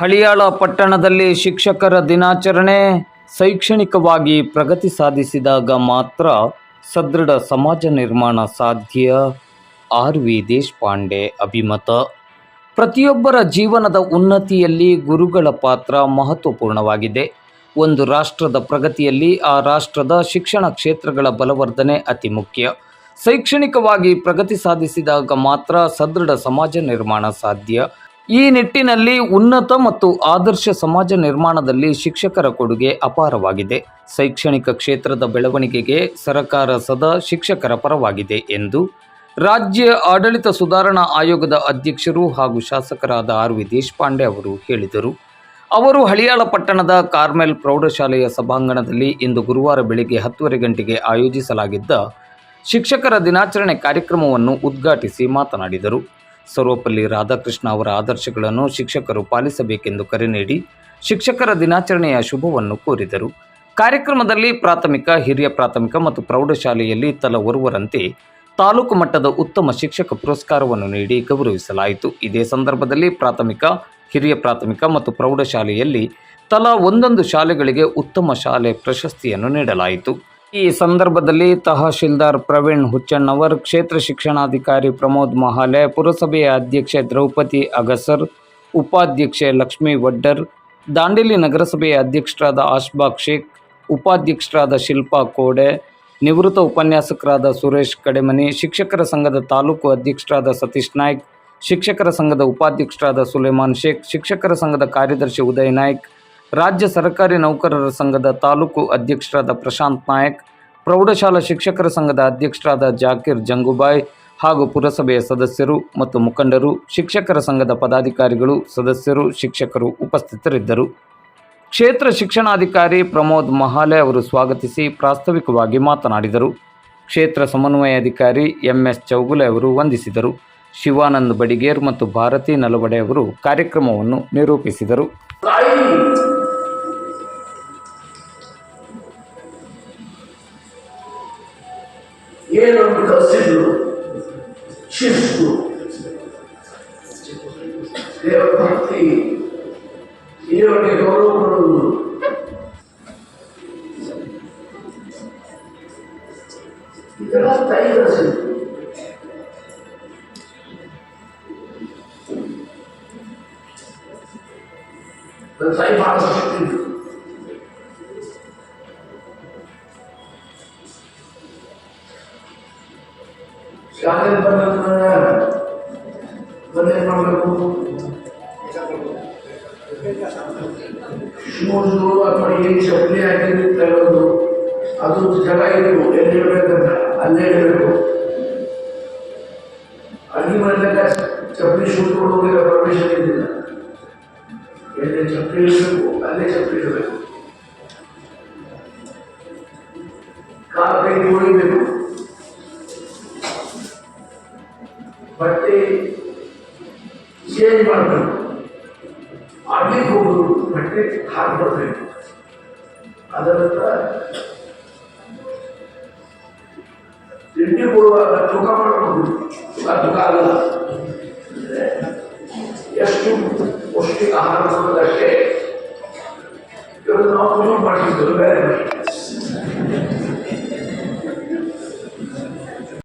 ಹಳಿಯಾಳ ಪಟ್ಟಣದಲ್ಲಿ ಶಿಕ್ಷಕರ ದಿನಾಚರಣೆ ಶೈಕ್ಷಣಿಕವಾಗಿ ಪ್ರಗತಿ ಸಾಧಿಸಿದಾಗ ಮಾತ್ರ ಸದೃಢ ಸಮಾಜ ನಿರ್ಮಾಣ ಸಾಧ್ಯ. ಆರ್ ವಿ ದೇಶಪಾಂಡೆ ಅಭಿಮತ. ಪ್ರತಿಯೊಬ್ಬರ ಜೀವನದ ಉನ್ನತಿಯಲ್ಲಿ ಗುರುಗಳ ಪಾತ್ರ ಮಹತ್ವಪೂರ್ಣವಾಗಿದೆ. ಒಂದು ರಾಷ್ಟ್ರದ ಪ್ರಗತಿಯಲ್ಲಿ ಆ ರಾಷ್ಟ್ರದ ಶಿಕ್ಷಣ ಕ್ಷೇತ್ರಗಳ ಬಲವರ್ಧನೆ ಅತಿ ಮುಖ್ಯ. ಶೈಕ್ಷಣಿಕವಾಗಿ ಪ್ರಗತಿ ಸಾಧಿಸಿದಾಗ ಮಾತ್ರ ಸದೃಢ ಸಮಾಜ ನಿರ್ಮಾಣ ಸಾಧ್ಯ. ಈ ನಿಟ್ಟಿನಲ್ಲಿ ಉನ್ನತ ಮತ್ತು ಆದರ್ಶ ಸಮಾಜ ನಿರ್ಮಾಣದಲ್ಲಿ ಶಿಕ್ಷಕರ ಕೊಡುಗೆ ಅಪಾರವಾಗಿದೆ. ಶೈಕ್ಷಣಿಕ ಕ್ಷೇತ್ರದ ಬೆಳವಣಿಗೆಗೆ ಸರಕಾರ ಸದಾ ಶಿಕ್ಷಕರ ಪರವಾಗಿದೆ ಎಂದು ರಾಜ್ಯ ಆಡಳಿತ ಸುಧಾರಣಾ ಆಯೋಗದ ಅಧ್ಯಕ್ಷರು ಹಾಗೂ ಶಾಸಕರಾದ ಆರ್ ವಿ ದೇಶಪಾಂಡೆ ಅವರು ಹೇಳಿದರು. ಅವರು ಹಳಿಯಾಳ ಪಟ್ಟಣದ ಕಾರ್ಮೆಲ್ ಪ್ರೌಢಶಾಲೆಯ ಸಭಾಂಗಣದಲ್ಲಿ ಇಂದು ಗುರುವಾರ ಬೆಳಿಗ್ಗೆ ಹತ್ತುವರೆ ಗಂಟೆಗೆ ಆಯೋಜಿಸಲಾಗಿದ್ದ ಶಿಕ್ಷಕರ ದಿನಾಚರಣೆ ಕಾರ್ಯಕ್ರಮವನ್ನು ಉದ್ಘಾಟಿಸಿ ಮಾತನಾಡಿದರು. ಸರ್ವಪಲ್ಲಿ ರಾಧಾಕೃಷ್ಣ ಅವರ ಆದರ್ಶಗಳನ್ನು ಶಿಕ್ಷಕರು ಪಾಲಿಸಬೇಕೆಂದು ಕರೆ ನೀಡಿ ಶಿಕ್ಷಕರ ದಿನಾಚರಣೆಯ ಶುಭವನ್ನು ಕೋರಿದರು. ಕಾರ್ಯಕ್ರಮದಲ್ಲಿ ಪ್ರಾಥಮಿಕ, ಹಿರಿಯ ಪ್ರಾಥಮಿಕ ಮತ್ತು ಪ್ರೌಢಶಾಲೆಯಲ್ಲಿ ತಲಾ ಒರುವರಂತೆ ತಾಲೂಕು ಮಟ್ಟದ ಉತ್ತಮ ಶಿಕ್ಷಕ ಪುರಸ್ಕಾರವನ್ನು ನೀಡಿ ಗೌರವಿಸಲಾಯಿತು. ಇದೇ ಸಂದರ್ಭದಲ್ಲಿ ಪ್ರಾಥಮಿಕ, ಹಿರಿಯ ಪ್ರಾಥಮಿಕ ಮತ್ತು ಪ್ರೌಢಶಾಲೆಯಲ್ಲಿ ತಲಾ ಒಂದೊಂದು ಶಾಲೆಗಳಿಗೆ ಉತ್ತಮ ಶಾಲೆ ಪ್ರಶಸ್ತಿಯನ್ನು ನೀಡಲಾಯಿತು. ಈ ಸಂದರ್ಭದಲ್ಲಿ ತಹಶೀಲ್ದಾರ್ ಪ್ರವೀಣ್ ಹುಚ್ಚಣ್ಣವರ್ ಕ್ಷೇತ್ರ ಶಿಕ್ಷಣಾಧಿಕಾರಿ ಪ್ರಮೋದ್ ಮಹಾಲೆ, ಪುರಸಭೆಯ ಅಧ್ಯಕ್ಷೆ ದ್ರೌಪದಿ ಅಗಸರ್, ಉಪಾಧ್ಯಕ್ಷೆ ಲಕ್ಷ್ಮೀ ವಡ್ಡರ್, ದಾಂಡೇಲಿ ನಗರಸಭೆಯ ಅಧ್ಯಕ್ಷರಾದ ಆಶ್ಬಾಗ್ ಶೇಖ್, ಉಪಾಧ್ಯಕ್ಷರಾದ ಶಿಲ್ಪಾ ಕೋಡೆ, ನಿವೃತ್ತ ಉಪನ್ಯಾಸಕರಾದ ಸುರೇಶ್ ಕಡೆಮನಿ, ಶಿಕ್ಷಕರ ಸಂಘದ ತಾಲೂಕು ಅಧ್ಯಕ್ಷರಾದ ಸತೀಶ್ ನಾಯ್ಕ್, ಶಿಕ್ಷಕರ ಸಂಘದ ಉಪಾಧ್ಯಕ್ಷರಾದ ಸುಲೇಮಾನ್ ಶೇಖ್, ಶಿಕ್ಷಕರ ಸಂಘದ ಕಾರ್ಯದರ್ಶಿ ಉದಯ್ ನಾಯ್ಕ್ ರಾಜ್ಯ ಸರ್ಕಾರಿ ನೌಕರರ ಸಂಘದ ತಾಲೂಕು ಅಧ್ಯಕ್ಷರಾದ ಪ್ರಶಾಂತ್ ನಾಯಕ್, ಪ್ರೌಢಶಾಲಾ ಶಿಕ್ಷಕರ ಸಂಘದ ಅಧ್ಯಕ್ಷರಾದ ಜಾಕೀರ್ ಜಂಗುಬಾಯ್ ಹಾಗೂ ಪುರಸಭೆಯ ಸದಸ್ಯರು ಮತ್ತು ಮುಖಂಡರು, ಶಿಕ್ಷಕರ ಸಂಘದ ಪದಾಧಿಕಾರಿಗಳು, ಸದಸ್ಯರು, ಶಿಕ್ಷಕರು ಉಪಸ್ಥಿತರಿದ್ದರು. ಕ್ಷೇತ್ರ ಶಿಕ್ಷಣಾಧಿಕಾರಿ ಪ್ರಮೋದ್ ಮಹಾಲೆ ಅವರು ಸ್ವಾಗತಿಸಿ ಪ್ರಾಸ್ತಾವಿಕವಾಗಿ ಮಾತನಾಡಿದರು. ಕ್ಷೇತ್ರ ಸಮನ್ವಯಾಧಿಕಾರಿ ಎಂಎಸ್ ಚೌಗುಲೆ ಅವರು ವಂದಿಸಿದರು. ಶಿವಾನಂದ್ ಬಡಿಗೇರ್ ಮತ್ತು ಭಾರತಿ ನಲವಡೆ ಅವರು ಕಾರ್ಯಕ್ರಮವನ್ನು ನಿರೂಪಿಸಿದರು. ये लोग विकसित तो लोग। शिष्ट लोग। देव भक्ति। ये उनके गौरव गुरु। इतना तो सही ಶಾಲೆ ಬಂದ ಬಂದೇನ್ ಮಾಡಬೇಕು ಶೂಸು ಅಥವಾ ಏನು ಚಪ್ಪಲಿ ಹಾಕಿದ್ದು ತಗೊಳ್ಳೋದು ಅದು ಜಾಗ ಇತ್ತು ಎಲ್ಲಿ ಇಡಬೇಕಂತ ಅಲ್ಲೇ ಇಡಬೇಕು ಅಡುಗೆ ಮಾಡಿದಾಗ ಚಪ್ಪಲಿ ಶೂಸ್ ಕೊಡೋದಿಲ್ಲ ಪರ್ಮಿಷನ್ ಇದ್ದಿಲ್ಲ ಎಲ್ಲಿ ಚಪ್ಪಲಿ ಇಡಬೇಕು ಅಲ್ಲೇ ಚಪ್ಪಲಿ ಬಟ್ಟೆ ಚೇಂಜ್ ಮಾಡಬೇಕು ಆಗ್ಲಿಕ್ಕೆ ಹೋಗೋದು ಬಟ್ಟೆ ಹಾಕ್ಬರ್ಬೇಕು ಅದರ ನಂತರ ತಿಂಡಿ ಕೊಡುವಾಗ ತೂಕ ಮಾಡಬಹುದು ತೂಕ ತೂಕ ಅಲ್ಲ ಅಂದ್ರೆ ಎಷ್ಟು ಪೌಷ್ಟಿಕ ಆಹಾರ ಕೊಡೋದಷ್ಟೇ ಇವಾಗ ನಾವು ಪ್ರಮೋಟ್ ಮಾಡ್ತಿದ್ದೇವೆ ಬೇರೆ